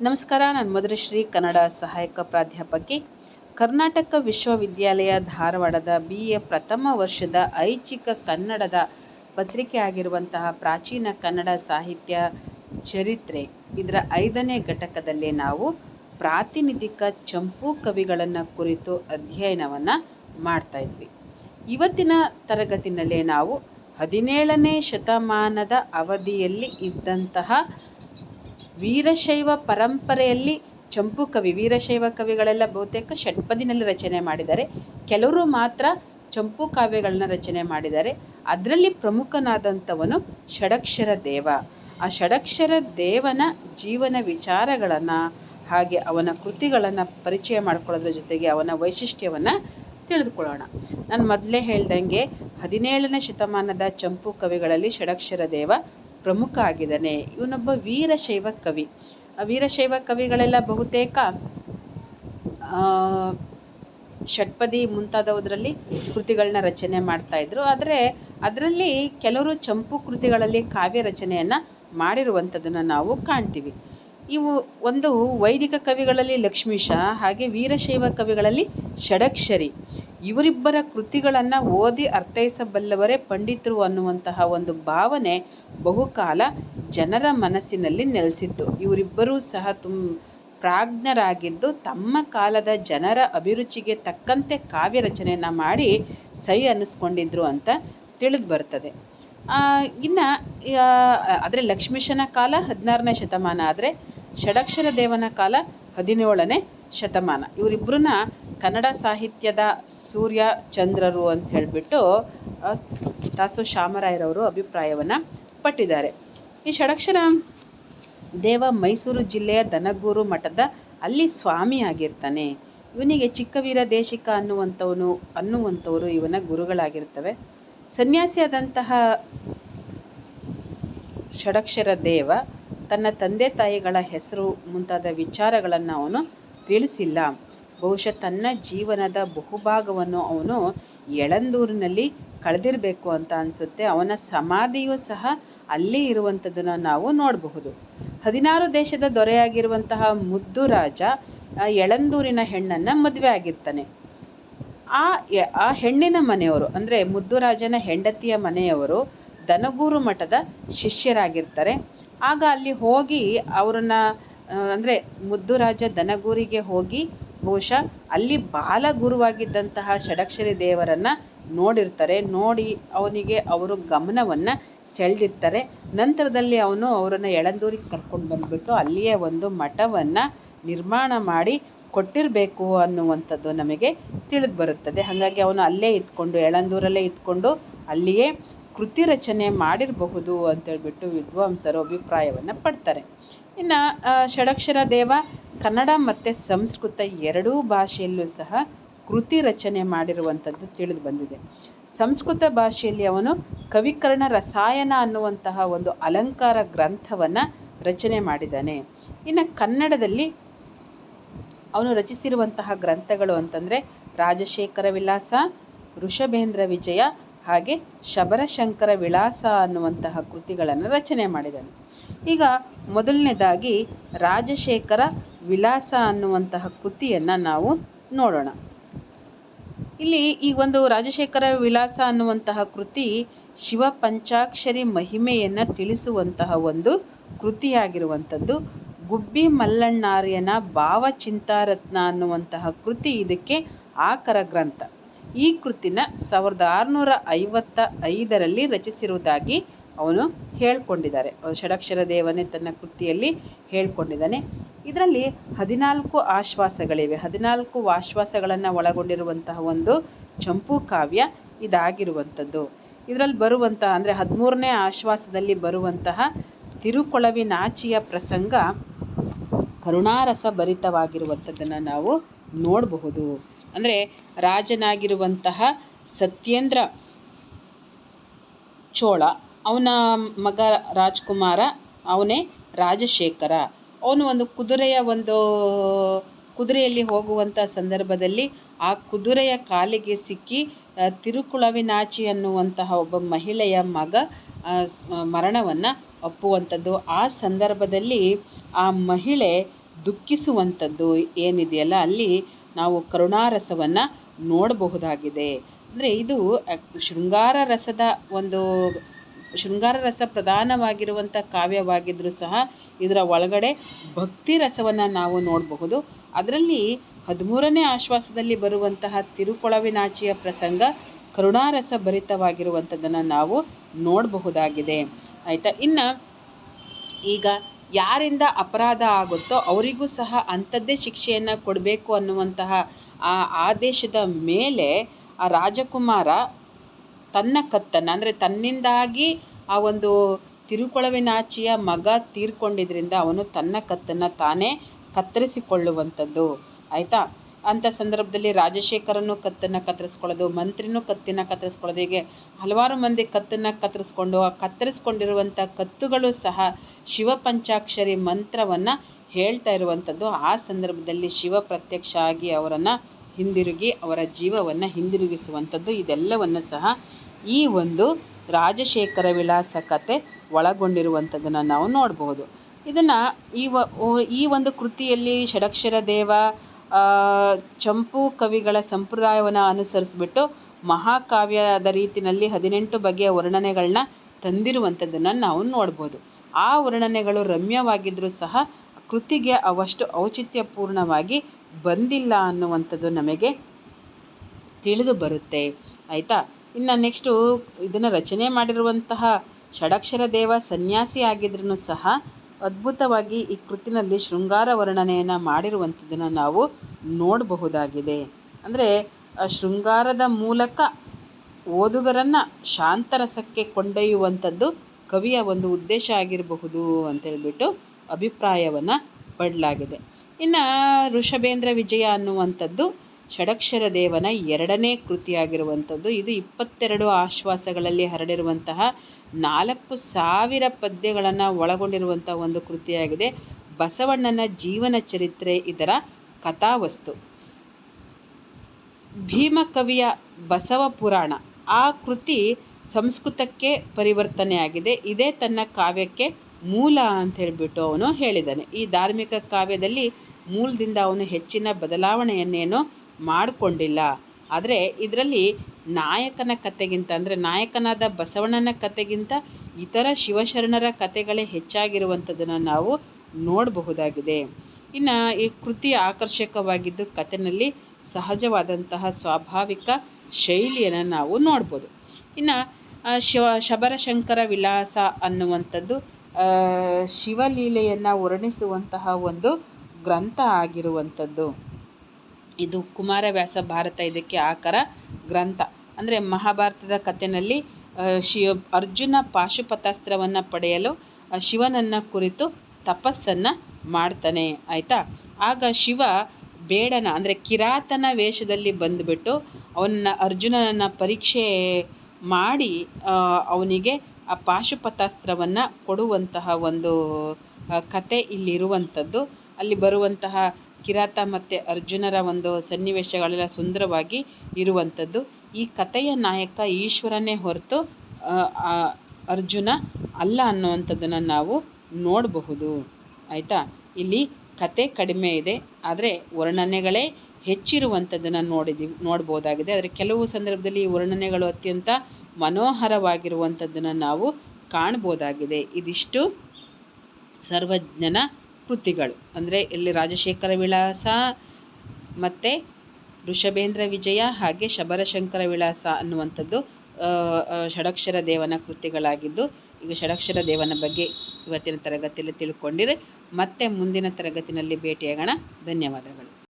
ನಮಸ್ಕಾರ, ನಾನು ಮಧುರಶ್ರೀ, ಕನ್ನಡ ಸಹಾಯಕ ಪ್ರಾಧ್ಯಾಪಕಿ. ಕರ್ನಾಟಕ ವಿಶ್ವವಿದ್ಯಾಲಯ ಧಾರವಾಡದ ಬಿ ಎ ಪ್ರಥಮ ವರ್ಷದ ಐಚ್ಛಿಕ ಕನ್ನಡದ ಪತ್ರಿಕೆ ಆಗಿರುವಂತಹ ಪ್ರಾಚೀನ ಕನ್ನಡ ಸಾಹಿತ್ಯ ಚರಿತ್ರೆ. ಇದರ ಐದನೇ ಘಟಕದಲ್ಲಿ ನಾವು ಪ್ರಾತಿನಿಧಿಕ ಚಂಪು ಕವಿಗಳನ್ನು ಕುರಿತು ಅಧ್ಯಯನವನ್ನು ಮಾಡ್ತಾ ಇದ್ವಿ. ಇವತ್ತಿನ ತರಗತಿನಲ್ಲಿ ನಾವು ಹದಿನೇಳನೇ ಶತಮಾನದ ಅವಧಿಯಲ್ಲಿ ಇದ್ದಂತಹ ವೀರಶೈವ ಪರಂಪರೆಯಲ್ಲಿ ಚಂಪು ಕವಿ, ವೀರಶೈವ ಕವಿಗಳೆಲ್ಲ ಬಹುತೇಕ ಷಟ್ಪದಿನಲ್ಲಿ ರಚನೆ ಮಾಡಿದ್ದಾರೆ. ಕೆಲವರು ಮಾತ್ರ ಚಂಪು ಕಾವ್ಯಗಳನ್ನ ರಚನೆ ಮಾಡಿದ್ದಾರೆ. ಅದರಲ್ಲಿ ಪ್ರಮುಖನಾದಂಥವನು ಷಡಕ್ಷರ ದೇವ. ಆ ಷಡಕ್ಷರ ದೇವನ ಜೀವನ ವಿಚಾರಗಳನ್ನು, ಹಾಗೆ ಅವನ ಕೃತಿಗಳನ್ನು ಪರಿಚಯ ಮಾಡ್ಕೊಳ್ಳೋದ್ರ ಜೊತೆಗೆ ಅವನ ವೈಶಿಷ್ಟ್ಯವನ್ನು ತಿಳಿದುಕೊಳ್ಳೋಣ. ನಾನು ಮೊದಲೇ ಹೇಳ್ದಂಗೆ ಹದಿನೇಳನೇ ಶತಮಾನದ ಚಂಪು ಕವಿಗಳಲ್ಲಿ ಷಡಕ್ಷರ ದೇವ ಪ್ರಮುಖ ಆಗಿದ್ದಾನೆ. ಇವನೊಬ್ಬ ವೀರಶೈವ ಕವಿ. ಆ ವೀರಶೈವ ಕವಿಗಳೆಲ್ಲ ಬಹುತೇಕ ಷಟ್ಪದಿ ಮುಂತಾದವುದರಲ್ಲಿ ಕೃತಿಗಳನ್ನ ರಚನೆ ಮಾಡ್ತಾಯಿದ್ರು ಆದರೆ ಅದರಲ್ಲಿ ಕೆಲವರು ಚಂಪು ಕೃತಿಗಳಲ್ಲಿ ಕಾವ್ಯ ರಚನೆಯನ್ನು ಮಾಡಿರುವಂಥದ್ದನ್ನು ನಾವು ಕಾಣ್ತೀವಿ. ಇವು ಒಂದು ವೈದಿಕ ಕವಿಗಳಲ್ಲಿ ಲಕ್ಷ್ಮೀಶ, ಹಾಗೆ ವೀರಶೈವ ಕವಿಗಳಲ್ಲಿ ಷಡಕ್ಷರಿ. ಇವರಿಬ್ಬರ ಕೃತಿಗಳನ್ನು ಓದಿ ಅರ್ಥೈಸಬಲ್ಲವರೇ ಪಂಡಿತರು ಅನ್ನುವಂತಹ ಒಂದು ಭಾವನೆ ಬಹುಕಾಲ ಜನರ ಮನಸ್ಸಿನಲ್ಲಿ ನೆಲೆಸಿತ್ತು. ಇವರಿಬ್ಬರೂ ಸಹ ತುಂ ಪ್ರಾಜ್ಞರಾಗಿದ್ದು ತಮ್ಮ ಕಾಲದ ಜನರ ಅಭಿರುಚಿಗೆ ತಕ್ಕಂತೆ ಕಾವ್ಯ ರಚನೆಯನ್ನು ಮಾಡಿ ಸೈ ಅನ್ನಿಸ್ಕೊಂಡಿದ್ರು ಅಂತ ತಿಳಿದು ಬರ್ತದೆ. ಇನ್ನು ಆದರೆ ಲಕ್ಷ್ಮೀಶನ ಕಾಲ ಹದಿನಾರನೇ ಶತಮಾನ ಆದರೆ ಷಡಕ್ಷರ ದೇವನ ಕಾಲ ಹದಿನೇಳನೇ ಶತಮಾನ. ಇವರಿಬ್ಬರನ್ನ ಕನ್ನಡ ಸಾಹಿತ್ಯದ ಸೂರ್ಯ ಚಂದ್ರರು ಅಂತ ಹೇಳಿಬಿಟ್ಟು ತಾಸು ಶಾಮರಾಯರವರು ಅಭಿಪ್ರಾಯವನ್ನು ಪಟ್ಟಿದ್ದಾರೆ. ಈ ಷಡಕ್ಷರ ದೇವ ಮೈಸೂರು ಜಿಲ್ಲೆಯ ದನಗೂರು ಮಠದ ಅಲ್ಲಿ ಸ್ವಾಮಿಯಾಗಿರ್ತಾನೆ ಇವನಿಗೆ ಚಿಕ್ಕವೀರ ದೇಶಿಕ ಅನ್ನುವಂಥವನು, ಅನ್ನುವಂಥವರು ಇವನ ಗುರುಗಳಾಗಿರ್ತವೆ. ಸನ್ಯಾಸಿಯಾದಂತಹ ಷಡಕ್ಷರ ದೇವ ತನ್ನ ತಂದೆ ತಾಯಿಗಳ ಹೆಸರು ಮುಂತಾದ ವಿಚಾರಗಳನ್ನು ಅವನು ತಿಳಿಸಿಲ್ಲ. ಬಹುಶಃ ತನ್ನ ಜೀವನದ ಬಹುಭಾಗವನ್ನು ಅವನು ಎಳಂದೂರಿನಲ್ಲಿ ಕಳೆದಿರಬೇಕು ಅಂತ ಅನಿಸುತ್ತೆ. ಅವನ ಸಮಾಧಿಯೂ ಸಹ ಅಲ್ಲಿ ಇರುವಂಥದ್ದನ್ನು ನಾವು ನೋಡಬಹುದು. ಹದಿನಾರು ದೇಶದ ದೊರೆಯಾಗಿರುವಂತಹ ಮುದ್ದು ರಾಜ ಎಳಂದೂರಿನ ಹೆಣ್ಣನ್ನು ಮದುವೆ ಆಗಿರ್ತಾನೆ. ಆ ಆ ಹೆಣ್ಣಿನ ಮನೆಯವರು, ಅಂದರೆ ಮುದ್ದುರಾಜನ ಹೆಂಡತಿಯ ಮನೆಯವರು ದನಗೂರು ಮಠದ ಶಿಷ್ಯರಾಗಿರ್ತಾರೆ. ಆಗ ಅಲ್ಲಿ ಹೋಗಿ ಅವರನ್ನು ಅಂದರೆ ಮುದ್ದುರಾಜ ದನಗೂರಿಗೆ ಹೋಗಿ ಬಹುಶಃ ಅಲ್ಲಿ ಬಾಲಗುರುವಾಗಿದ್ದಂತಹ ಷಡಕ್ಷರಿ ದೇವರನ್ನು ನೋಡಿರ್ತಾರೆ. ನೋಡಿ ಅವನಿಗೆ ಅವರು ಗಮನವನ್ನು ಸೆಳೆದಿರ್ತಾರೆ. ನಂತರದಲ್ಲಿ ಅವನು ಅವರನ್ನು ಎಳಂದೂರಿಗೆ ಕರ್ಕೊಂಡು ಬಂದುಬಿಟ್ಟು ಅಲ್ಲಿಯೇ ಒಂದು ಮಠವನ್ನು ನಿರ್ಮಾಣ ಮಾಡಿ ಕೊಟ್ಟಿರಬೇಕು ಅನ್ನುವಂಥದ್ದು ನಮಗೆ ತಿಳಿದು ಬರುತ್ತದೆ. ಹಾಗಾಗಿ ಅವನು ಅಲ್ಲೇ ಇದ್ಕೊಂಡು ಎಳಂದೂರಲ್ಲೇ ಇದ್ಕೊಂಡು ಅಲ್ಲಿಯೇ ಕೃತಿ ರಚನೆ ಮಾಡಿರಬಹುದು ಅಂತೇಳ್ಬಿಟ್ಟು ವಿದ್ವಾಂಸರು ಅಭಿಪ್ರಾಯವನ್ನು ಪಡ್ತಾರೆ. ಇನ್ನು ಷಡಕ್ಷರ ದೇವ, ಕನ್ನಡ ಮತ್ತು ಸಂಸ್ಕೃತ ಎರಡೂ ಭಾಷೆಯಲ್ಲೂ ಸಹ ಕೃತಿ ರಚನೆ ಮಾಡಿರುವಂಥದ್ದು ತಿಳಿದು ಬಂದಿದೆ. ಸಂಸ್ಕೃತ ಭಾಷೆಯಲ್ಲಿ ಅವನು ಕವಿಕರ್ಣ ರಸಾಯನ ಅನ್ನುವಂತಹ ಒಂದು ಅಲಂಕಾರ ಗ್ರಂಥವನ್ನು ರಚನೆ ಮಾಡಿದ್ದಾನೆ. ಇನ್ನು ಕನ್ನಡದಲ್ಲಿ ಅವನು ರಚಿಸಿರುವಂತಹ ಗ್ರಂಥಗಳು ಅಂತಂದರೆ ರಾಜಶೇಖರ ವಿಲಾಸ, ಋಷಭೇಂದ್ರ ವಿಜಯ ಹಾಗೆ ಶಬರಶಂಕರ ವಿಳಾಸ ಅನ್ನುವಂತಹ ಕೃತಿಗಳನ್ನು ರಚನೆ ಮಾಡಿದನು. ಈಗ ಮೊದಲನೇದಾಗಿ ರಾಜಶೇಖರ ವಿಲಾಸ ಅನ್ನುವಂತಹ ಕೃತಿಯನ್ನು ನಾವು ನೋಡೋಣ. ಇಲ್ಲಿ ಈ ಒಂದು ರಾಜಶೇಖರ ವಿಲಾಸ ಅನ್ನುವಂತಹ ಕೃತಿ ಶಿವ ಪಂಚಾಕ್ಷರಿ ಮಹಿಮೆಯನ್ನು ತಿಳಿಸುವಂತಹ ಒಂದು ಕೃತಿಯಾಗಿರುವಂಥದ್ದು. ಗುಬ್ಬಿ ಮಲ್ಲಣ್ಣಾರ್ಯನ ಭಾವಚಿಂತಾರತ್ನ ಅನ್ನುವಂತಹ ಕೃತಿ ಇದಕ್ಕೆ ಆಕರ ಗ್ರಂಥ. ಈ ಕೃತಿನ ಸಾವಿರದ ಆರುನೂರ ಐವತ್ತ ಐದರಲ್ಲಿ ರಚಿಸಿರುವುದಾಗಿ ಅವನು ಹೇಳ್ಕೊಂಡಿದ್ದಾರೆ. ಷಡಕ್ಷರ ದೇವನೇ ತನ್ನ ಕೃತಿಯಲ್ಲಿ ಹೇಳ್ಕೊಂಡಿದ್ದಾನೆ. ಇದರಲ್ಲಿ ಹದಿನಾಲ್ಕು ಆಶ್ವಾಸಗಳಿವೆ. ಹದಿನಾಲ್ಕು ಆಶ್ವಾಸಗಳನ್ನು ಒಳಗೊಂಡಿರುವಂತಹ ಒಂದು ಚಂಪು ಕಾವ್ಯ ಇದಾಗಿರುವಂಥದ್ದು. ಇದರಲ್ಲಿ ಬರುವಂತಹ ಅಂದರೆ ಹದಿಮೂರನೇ ಆಶ್ವಾಸದಲ್ಲಿ ಬರುವಂತಹ ತಿರುಕೊಳವಿನಾಚಿಯ ಪ್ರಸಂಗ ಕರುಣಾರಸ ಭರಿತವಾಗಿರುವಂಥದ್ದನ್ನು ನಾವು ನೋಡಬಹುದು. ಅಂದರೆ ರಾಜನಾಗಿರುವಂತಹ ಸತ್ಯೇಂದ್ರ ಚೋಳ, ಅವನ ಮಗ ರಾಜ್ಕುಮಾರ, ಅವನೇ ರಾಜಶೇಖರ. ಅವನು ಒಂದು ಕುದುರೆಯ ಒಂದು ಕುದುರೆಯಲ್ಲಿ ಹೋಗುವಂಥ ಸಂದರ್ಭದಲ್ಲಿ ಆ ಕುದುರೆಯ ಕಾಲಿಗೆ ಸಿಕ್ಕಿ ತಿರುಕುಳವಿನಾಚಿ ಅನ್ನುವಂತಹ ಒಬ್ಬ ಮಹಿಳೆಯ ಮಗ ಮರಣವನ್ನು ಒಪ್ಪುವಂಥದ್ದು. ಆ ಸಂದರ್ಭದಲ್ಲಿ ಆ ಮಹಿಳೆ ದುಃಖಿಸುವಂಥದ್ದು ಏನಿದೆಯಲ್ಲ, ಅಲ್ಲಿ ನಾವು ಕರುಣಾರಸವನ್ನು ನೋಡಬಹುದಾಗಿದೆ. ಅಂದರೆ ಇದು ಶೃಂಗಾರ ರಸದ ಒಂದು, ಶೃಂಗಾರ ರಸ ಪ್ರಧಾನವಾಗಿರುವಂಥ ಕಾವ್ಯವಾಗಿದ್ದರೂ ಸಹ ಇದರ ಒಳಗಡೆ ಭಕ್ತಿ ರಸವನ್ನು ನಾವು ನೋಡಬಹುದು. ಅದರಲ್ಲಿ ಹದಿಮೂರನೇ ಆಶ್ವಾಸದಲ್ಲಿ ಬರುವಂತಹ ತಿರುಕೊಳವಿನಾಚಿಯ ಪ್ರಸಂಗ ಕರುಣಾರಸ ಭರಿತವಾಗಿರುವಂಥದ್ದನ್ನು ನಾವು ನೋಡಬಹುದಾಗಿದೆ. ಆಯಿತಾ? ಇನ್ನು ಈಗ ಯಾರಿಂದ ಅಪರಾಧ ಆಗುತ್ತೋ ಅವರಿಗೂ ಸಹ ಅಂಥದ್ದೇ ಶಿಕ್ಷೆಯನ್ನು ಕೊಡಬೇಕು ಅನ್ನುವಂತಹ ಆ ಆದೇಶದ ಮೇಲೆ ಆ ರಾಜಕುಮಾರ ತನ್ನ ಕತ್ತನ್ನು, ಅಂದರೆ ತನ್ನಿಂದಾಗಿ ಆ ಒಂದು ತಿರುಕೊಳವಿನಾಚಿಯ ಮಗ ತೀರ್ಕೊಂಡಿದ್ರಿಂದ ಅವನು ತನ್ನ ಕತ್ತನ್ನು ತಾನೇ ಕತ್ತರಿಸಿಕೊಳ್ಳುವಂಥದ್ದು. ಆಯಿತಾ? ಅಂಥ ಸಂದರ್ಭದಲ್ಲಿ ರಾಜಶೇಖರನು ಕತ್ತನ್ನು ಕತ್ತರಿಸ್ಕೊಳ್ಳೋದು, ಮಂತ್ರಿನೂ ಕತ್ತಿನ ಕತ್ತರಿಸ್ಕೊಳ್ಳೋದು, ಹೀಗೆ ಹಲವಾರು ಮಂದಿ ಕತ್ತನ್ನು ಕತ್ತರಿಸ್ಕೊಂಡು, ಆ ಕತ್ತರಿಸ್ಕೊಂಡಿರುವಂಥ ಕತ್ತುಗಳು ಸಹ ಶಿವ ಪಂಚಾಕ್ಷರಿ ಮಂತ್ರವನ್ನು ಹೇಳ್ತಾ ಇರುವಂಥದ್ದು. ಆ ಸಂದರ್ಭದಲ್ಲಿ ಶಿವ ಪ್ರತ್ಯಕ್ಷ ಆಗಿ ಅವರನ್ನು ಹಿಂದಿರುಗಿ, ಅವರ ಜೀವವನ್ನು ಹಿಂದಿರುಗಿಸುವಂಥದ್ದು. ಇದೆಲ್ಲವನ್ನು ಸಹ ಈ ಒಂದು ರಾಜಶೇಖರ ವಿಳಾಸ ಕತೆ ಒಳಗೊಂಡಿರುವಂಥದ್ದನ್ನು ನಾವು ನೋಡಬಹುದು ಇದನ್ನು ಈ ಒಂದು ಕೃತಿಯಲ್ಲಿ ಷಡಕ್ಷರ ದೇವ ಚಂಪು ಕವಿಗಳ ಸಂಪ್ರದಾಯವನ್ನು ಅನುಸರಿಸ್ಬಿಟ್ಟು ಮಹಾಕಾವ್ಯದ ರೀತಿಯಲ್ಲಿ ಹದಿನೆಂಟು ಬಗೆಯ ವರ್ಣನೆಗಳನ್ನ ತಂದಿರುವಂಥದ್ದನ್ನು ನಾವು ನೋಡ್ಬೋದು. ಆ ವರ್ಣನೆಗಳು ರಮ್ಯವಾಗಿದ್ದರೂ ಸಹ ಕೃತಿಗೆ ಅವಷ್ಟು ಔಚಿತ್ಯಪೂರ್ಣವಾಗಿ ಬಂದಿಲ್ಲ ಅನ್ನುವಂಥದ್ದು ನಮಗೆ ತಿಳಿದು ಬರುತ್ತೆ. ಆಯಿತಾ? ಇನ್ನು ನೆಕ್ಸ್ಟು ಇದನ್ನು ರಚನೆ ಮಾಡಿರುವಂತಹ ಷಡಕ್ಷರ ದೇವ ಸನ್ಯಾಸಿ ಆಗಿದ್ರೂ ಸಹ ಅದ್ಭುತವಾಗಿ ಈ ಕೃತಿನಲ್ಲಿ ಶೃಂಗಾರ ವರ್ಣನೆಯನ್ನು ಮಾಡಿರುವಂಥದ್ದನ್ನು ನಾವು ನೋಡಬಹುದಾಗಿದೆ. ಅಂದರೆ ಶೃಂಗಾರದ ಮೂಲಕ ಓದುಗರನ್ನು ಶಾಂತರಸಕ್ಕೆ ಕೊಂಡೊಯ್ಯುವಂಥದ್ದು ಕವಿಯ ಒಂದು ಉದ್ದೇಶ ಆಗಿರಬಹುದು ಅಂತೇಳ್ಬಿಟ್ಟು ಅಭಿಪ್ರಾಯವನ್ನು ಪಡಲಾಗಿದೆ. ಇನ್ನು ಋಷಭೇಂದ್ರ ವಿಜಯ ಅನ್ನುವಂಥದ್ದು ಷಡಕ್ಷರ ದೇವನ ಎರಡನೇ ಕೃತಿಯಾಗಿರುವಂಥದ್ದು. ಇದು ಇಪ್ಪತ್ತೆರಡು ಆಶ್ವಾಸಗಳಲ್ಲಿ ಹರಡಿರುವಂತಹ ನಾಲ್ಕು ಸಾವಿರ ಪದ್ಯಗಳನ್ನು ಒಳಗೊಂಡಿರುವಂಥ ಒಂದು ಕೃತಿಯಾಗಿದೆ. ಬಸವಣ್ಣನ ಜೀವನ ಚರಿತ್ರೆ ಇದರ ಕಥಾವಸ್ತು. ಭೀಮಕವಿಯ ಬಸವ ಪುರಾಣ. ಆ ಕೃತಿ ಸಂಸ್ಕೃತಕ್ಕೆ ಪರಿವರ್ತನೆಯಾಗಿದೆ. ಇದೇ ತನ್ನ ಕಾವ್ಯಕ್ಕೆ ಮೂಲ ಅಂತ ಹೇಳಿಬಿಟ್ಟು ಅವನು ಹೇಳಿದ್ದಾನೆ. ಈ ಧಾರ್ಮಿಕ ಕಾವ್ಯದಲ್ಲಿ ಮೂಲದಿಂದ ಅವನು ಹೆಚ್ಚಿನ ಬದಲಾವಣೆಯನ್ನೇನು ಮಾಡಿಕೊಂಡಿಲ್ಲ. ಆದರೆ ಇದರಲ್ಲಿ ನಾಯಕನ ಕಥೆಗಿಂತ ಅಂದರೆ ನಾಯಕನಾದ ಬಸವಣ್ಣನ ಕಥೆಗಿಂತ ಇತರ ಶಿವಶರಣರ ಕಥೆಗಳೇ ಹೆಚ್ಚಾಗಿರುವಂಥದ್ದನ್ನು ನಾವು ನೋಡಬಹುದಾಗಿದೆ. ಇನ್ನು ಈ ಕೃತಿ ಆಕರ್ಷಕವಾಗಿದ್ದು ಕಥೆನಲ್ಲಿ ಸಹಜವಾದಂತಹ ಸ್ವಾಭಾವಿಕ ಶೈಲಿಯನ್ನು ನಾವು ನೋಡ್ಬೋದು. ಇನ್ನು ಶಿವ, ಶಬರಶಂಕರ ವಿಲಾಸ ಅನ್ನುವಂಥದ್ದು ಶಿವಲೀಲೆಯನ್ನು ವರ್ಣಿಸುವಂತಹ ಒಂದು ಗ್ರಂಥ ಆಗಿರುವಂಥದ್ದು. ಇದು ಕುಮಾರವ್ಯಾಸ ಭಾರತ ಇದಕ್ಕೆ ಆಕರ ಗ್ರಂಥ. ಅಂದರೆ ಮಹಾಭಾರತದ ಕಥೆಯಲ್ಲಿ ಶಿವ, ಅರ್ಜುನ ಪಾಶುಪತಾಸ್ತ್ರವನ್ನು ಪಡೆಯಲು ಶಿವನನ್ನು ಕುರಿತು ತಪಸ್ಸನ್ನು ಮಾಡ್ತಾನೆ. ಆಯಿತಾ? ಆಗ ಶಿವ ಬೇಡನ, ಅಂದರೆ ಕಿರಾತನ ವೇಷದಲ್ಲಿ ಬಂದುಬಿಟ್ಟು ಅವನನ್ನು ಅರ್ಜುನನನ್ನು ಪರೀಕ್ಷೆ ಮಾಡಿ ಅವನಿಗೆ ಆ ಪಾಶುಪತಾಸ್ತ್ರವನ್ನು ಕೊಡುವಂತಹ ಒಂದು ಕತೆ ಇಲ್ಲಿರುವಂಥದ್ದು. ಅಲ್ಲಿ ಬರುವಂತಹ ಕಿರಾತ ಮತ್ತು ಅರ್ಜುನರ ಒಂದು ಸನ್ನಿವೇಶಗಳೆಲ್ಲ ಸುಂದರವಾಗಿ ಇರುವಂಥದ್ದು. ಈ ಕಥೆಯ ನಾಯಕ ಈಶ್ವರನೇ ಹೊರತು ಅರ್ಜುನ ಅಲ್ಲ ಅನ್ನುವಂಥದ್ದನ್ನು ನಾವು ನೋಡಬಹುದು. ಆಯಿತಾ? ಇಲ್ಲಿ ಕತೆ ಕಡಿಮೆ ಇದೆ, ಆದರೆ ವರ್ಣನೆಗಳೇ ಹೆಚ್ಚಿರುವಂಥದ್ದನ್ನು ನೋಡಿದೀವಿ, ನೋಡ್ಬೋದಾಗಿದೆ. ಆದರೆ ಕೆಲವು ಸಂದರ್ಭದಲ್ಲಿ ಈ ವರ್ಣನೆಗಳು ಅತ್ಯಂತ ಮನೋಹರವಾಗಿರುವಂಥದ್ದನ್ನು ನಾವು ಕಾಣ್ಬೋದಾಗಿದೆ. ಇದಿಷ್ಟು ಸರ್ವಜ್ಞನ ಕೃತಿಗಳು ಅಂದರೆ ಇಲ್ಲಿ ರಾಜಶೇಖರ ವಿಳಾಸ ಮತ್ತು ಋಷಭೇಂದ್ರ ವಿಜಯ ಹಾಗೆ ಶಬರಶಂಕರ ವಿಳಾಸ ಅನ್ನುವಂಥದ್ದು ಷಡಕ್ಷರ ದೇವನ ಕೃತಿಗಳಾಗಿದ್ದು, ಈಗ ಷಡಕ್ಷರ ದೇವನ ಬಗ್ಗೆ ಇವತ್ತಿನ ತರಗತಿಯಲ್ಲಿ ತಿಳ್ಕೊಂಡಿರಿ. ಮತ್ತೆ ಮುಂದಿನ ತರಗತಿಯಲ್ಲಿ ಭೇಟಿಯಾಗೋಣ. ಧನ್ಯವಾದಗಳು.